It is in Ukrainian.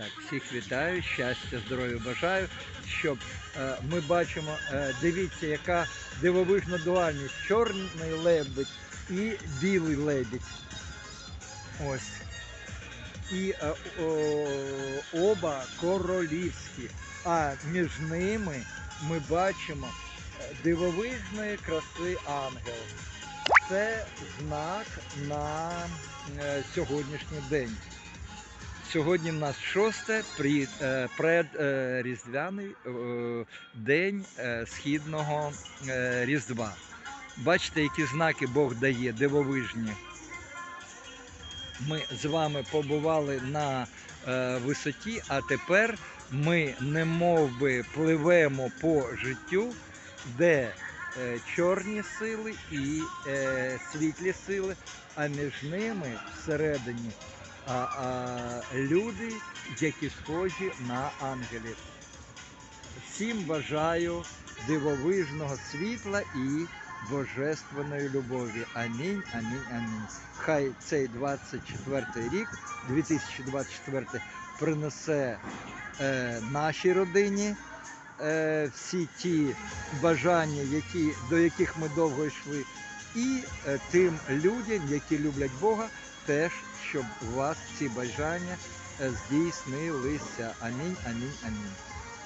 Так, всіх вітаю, щастя, здоров'я бажаю, щоб е, ми бачимо, е, дивіться, яка дивовижна дуальність. Чорний лебедь і білий лебедь. Ось. І е, о, оба королівські. А між ними ми бачимо е, дивовижної краси ангел. Це знак на сьогоднішній день. Сьогодні в нас шосте е, предріздвяний е, день е, східного е, Різдва. Бачите, які знаки Бог дає, дивовижні. Ми з вами побували на висоті, а тепер ми немов би пливемо по життю, де чорні сили і світлі сили, а між ними всередині а, а, люди, які схожі на ангелів. Всім бажаю дивовижного світла і божественної любові. Амінь, амінь, амінь. Хай цей 24 рік, 2024, принесе е, нашій родині е, всі ті бажання, які, до яких ми довго йшли, і е, тим людям, які люблять Бога, теж, щоб у вас ці бажання е, здійснилися. Амінь, амінь, амінь.